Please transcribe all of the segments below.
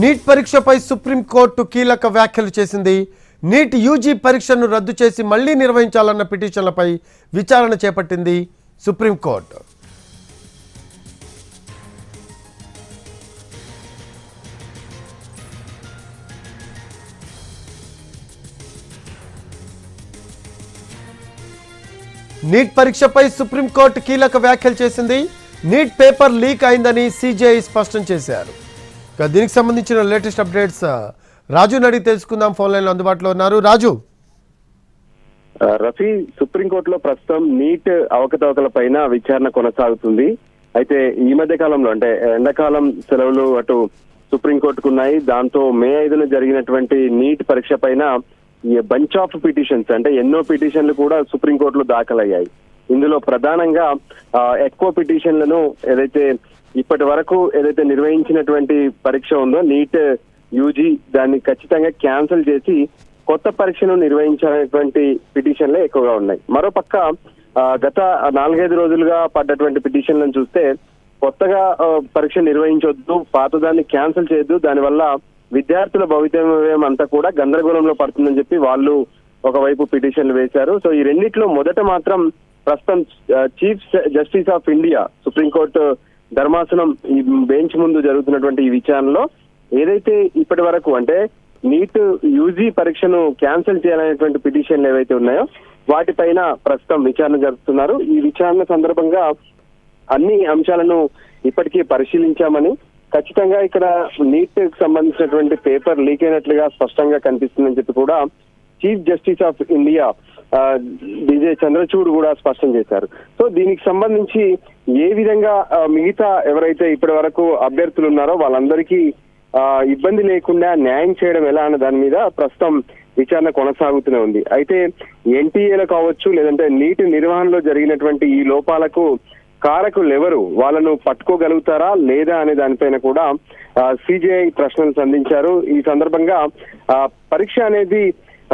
Neat పరీక్షపై supreme court కీలక వ్యాఖ్యలు చేసింది. నీట్ యూజీ పరీక్షను రద్దు చేసి మళ్ళీ నిర్వహించాలన్న పిటిషన్లపై విచారణ చేపట్టింది సుప్రీంకోర్టు. నీట్ పరీక్షపై సుప్రీంకోర్టు కీలక వ్యాఖ్యలు చేసింది. నీట్ పేపర్ లీక్ అయిందని సిజేఐ స్పష్టం చేశారు. దీనికి సంబంధించిన లేటెస్ట్ అప్డేట్స్ రాజు నడి అడిగి తెలుసుకుందాం. ఫోన్ లైన్లో అందుబాటులో ఉన్నారు. రాజు. రఫీ సుప్రీంకోర్టులో ప్రస్తుతం నీట్ అవకతవకల పైన విచారణ కొనసాగుతుంది. అయితే ఈ మధ్య కాలంలో అంటే ఎండాకాలం సెలవులు అటు సుప్రీంకోర్టుకు ఉన్నాయి దాంతో మే ఐదున జరిగినటువంటి నీట్ పరీక్ష పైన బంచ్ ఆఫ్ పిటిషన్స్ అంటే ఎన్నో పిటిషన్లు కూడా సుప్రీంకోర్టులో దాఖలయ్యాయి. ఇందులో ప్రధానంగా ఎక్కువ పిటిషన్లను ఏదైతే ఇప్పటి వరకు ఏదైతే నిర్వహించినటువంటి పరీక్ష ఉందో నీట్ యూజీ దాన్ని ఖచ్చితంగా క్యాన్సిల్ చేసి కొత్త పరీక్షను నిర్వహించాలనేటువంటి పిటిషన్లే ఎక్కువగా ఉన్నాయి. మరోపక్క ఆ, గత నాలుగైదు రోజులుగా పడ్డటువంటి పిటిషన్లను చూస్తే కొత్తగా పరీక్ష నిర్వహించొద్దు పాతదాన్ని క్యాన్సిల్ చేయొద్దు దానివల్ల విద్యార్థుల భవితవ్యం అంతా కూడా గందరగోళంలో పడుతుందని చెప్పి వాళ్ళు ఒకవైపు పిటిషన్లు వేశారు. సో ఈ రెండిట్లో మొదట మాత్రం ప్రస్తుతం chief justice of India supreme court ధర్మాసనం ఈ బెంచ్ ముందు జరుగుతున్నటువంటి ఈ విచారణలో ఏదైతే ఇప్పటి వరకు అంటే నీట్ యూజీ పరీక్షను క్యాన్సిల్ చేయాలనేటువంటి పిటిషన్లు ఏవైతే ఉన్నాయో వాటిపైన ప్రస్తుతం విచారణ జరుపుతున్నారు. ఈ విచారణ సందర్భంగా అన్ని అంశాలను ఇప్పటికీ పరిశీలించామని ఖచ్చితంగా ఇక్కడ నీట్కి సంబంధించినటువంటి పేపర్ లీక్ అయినట్లుగా స్పష్టంగా కనిపిస్తుందని చెప్పి కూడా chief justice of India D Y Chandrachud కూడా స్పష్టం చేశారు. సో దీనికి సంబంధించి ఏ విధంగా మిగతా ఎవరైతే ఇప్పటి వరకు అభ్యర్థులు ఉన్నారో వాళ్ళందరికీ ఆ, ఇబ్బంది లేకుండా న్యాయం చేయడం ఎలా అన్న దాని మీద ప్రస్తుతం విచారణ కొనసాగుతూనే ఉంది. అయితే ఎన్టీఏలు కావచ్చు లేదంటే నీటి నిర్వహణలో జరిగినటువంటి ఈ లోపాలకు కారకులు ఎవరు? వాళ్ళను పట్టుకోగలుగుతారా లేదా అనే దానిపైన కూడా సిజిఐ ప్రశ్నలు సంధించారు. ఈ సందర్భంగా ఆ, పరీక్ష అనేది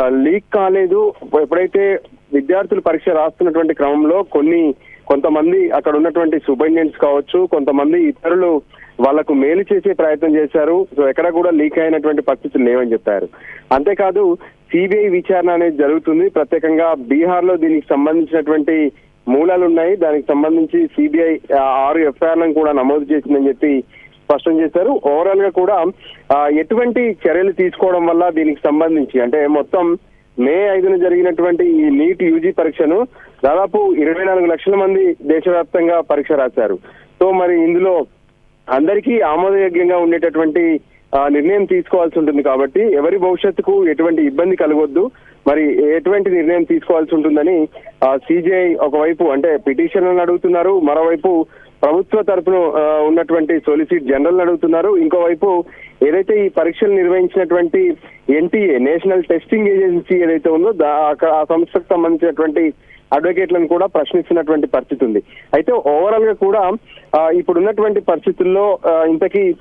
లీక్ కాలేదు. ఎప్పుడైతే విద్యార్థులు పరీక్ష రాస్తున్నటువంటి క్రమంలో కొన్ని కొంతమంది అక్కడ ఉన్నటువంటి సూపరింటెండెంట్స్ కావచ్చు కొంతమంది ఇతరులు వాళ్ళకు మేలు చేసే ప్రయత్నం చేశారు. సో ఎక్కడ కూడా లీక్ అయినటువంటి పరిస్థితులు లేవని చెప్పారు. అంతేకాదు సిబిఐ విచారణ అనేది జరుగుతుంది. ప్రత్యేకంగా బీహార్లో దీనికి సంబంధించినటువంటి మూలాలు ఉన్నాయి దానికి సంబంధించి సిబిఐ ఆరు ఎఫ్ఐఆర్లను కూడా నమోదు చేసిందని చెప్పి స్పష్టం చేశారు. ఓవరాల్గా కూడా ఎటువంటి చర్యలు తీసుకోవడం వల్ల దీనికి సంబంధించి అంటే మొత్తం మే ఐదున జరిగినటువంటి ఈ నీట్ యూజీ పరీక్షను దాదాపు ఇరవై నాలుగు లక్షల మంది దేశవ్యాప్తంగా పరీక్ష రాశారు. సో మరి ఇందులో అందరికీ ఆమోదయోగ్యంగా ఉండేటటువంటి నిర్ణయం తీసుకోవాల్సి ఉంటుంది కాబట్టి ఎవరి భవిష్యత్తుకు ఎటువంటి ఇబ్బంది కలగొద్దు. మరి ఎటువంటి నిర్ణయం తీసుకోవాల్సి ఉంటుందని సిజిఐ ఒకవైపు అంటే పిటిషన్లను అడుగుతున్నారు. మరోవైపు ప్రభుత్వ తరపున ఉన్నటువంటి సొలిసిట్ జనరల్ అడుగుతున్నారు. ఇంకోవైపు ఏదైతే ఈ పరీక్షలు నిర్వహించినటువంటి ఎన్టీఏ నేషనల్ టెస్టింగ్ ఏజెన్సీ ఏదైతే ఉందో ఆ- సంస్థకు సంబంధించినటువంటి అడ్వకేట్లను కూడా ప్రశ్నిస్తున్నటువంటి పరిస్థితి ఉంది. అయితే ఓవరాల్గా కూడా ఇప్పుడున్నటువంటి పరిస్థితుల్లో ఇంతకీ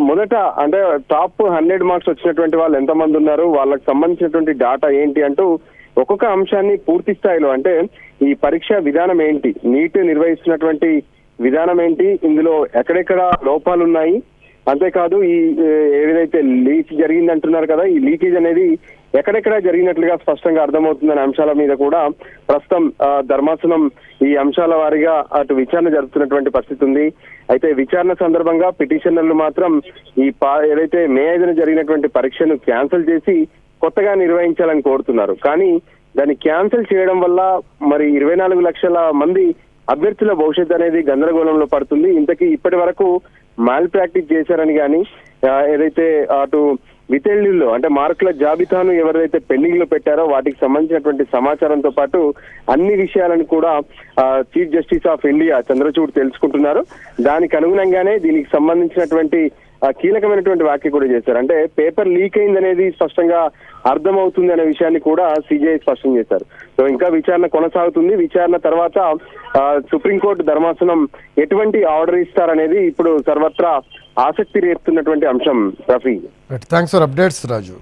మొదట అంటే టాప్ హండ్రెడ్ మార్క్స్ వచ్చినటువంటి వాళ్ళు ఎంతమంది ఉన్నారు? వాళ్ళకి సంబంధించినటువంటి డాటా ఏంటి అంటూ ఒక్కొక్క అంశాన్ని పూర్తి స్థాయిలో అంటే ఈ పరీక్ష విధానం ఏంటి? నీట్ నిర్వహిస్తున్నటువంటి విధానం ఏంటి? ఇందులో ఎక్కడెక్కడ లోపాలు ఉన్నాయి అంతేకాదు ఈ ఏదైతే లీక్ జరిగింది అంటున్నారు కదా ఈ లీకేజ్ అనేది ఎక్కడెక్కడ జరిగినట్లుగా స్పష్టంగా అర్థమవుతుందనే అంశాల మీద కూడా ప్రస్తుతం ధర్మాసనం ఈ అంశాల వారీగా అటు విచారణ జరుపుతున్నటువంటి పరిస్థితి ఉంది. అయితే విచారణ సందర్భంగా పిటిషనర్లు మాత్రం ఈ పా- ఏదైతే మే ఐదున జరిగినటువంటి పరీక్షను క్యాన్సిల్ చేసి కొత్తగా నిర్వహించాలని కోరుతున్నారు. కానీ దాన్ని క్యాన్సిల్ చేయడం వల్ల మరి ఇరవై నాలుగు లక్షల మంది అభ్యర్థుల భవిష్యత్ అనేది గందరగోళంలో పడుతుంది. ఇంతకీ ఇప్పటి వరకు మాల్ ప్రాక్టీస్ చేశారని కానీ ఏదైతే అటు వితెళ్ళిలో అంటే మార్కుల జాబితాను ఎవరైతే పెండింగ్లో పెట్టారో వాటికి సంబంధించినటువంటి సమాచారంతో పాటు అన్ని విషయాలను కూడా chief justice of India Chandrachud తెలుసుకుంటున్నారు. దానికి అనుగుణంగానే దీనికి సంబంధించినటువంటి కీలకమైనటువంటి వ్యాఖ్య కూడా చేశారు. అంటే పేపర్ లీక్ అయింది అనేది స్పష్టంగా అర్థమవుతుంది అనే విషయాన్ని కూడా సిజేఐ స్పష్టం చేశారు. సో ఇంకా విచారణ కొనసాగుతుంది. విచారణ తర్వాత సుప్రీంకోర్టు ధర్మాసనం ఎటువంటి ఆర్డర్ ఇస్తారనేది ఇప్పుడు సర్వత్రా ఆసక్తి రేపుతున్నటువంటి అంశం Rafi. Thanks for updates Raju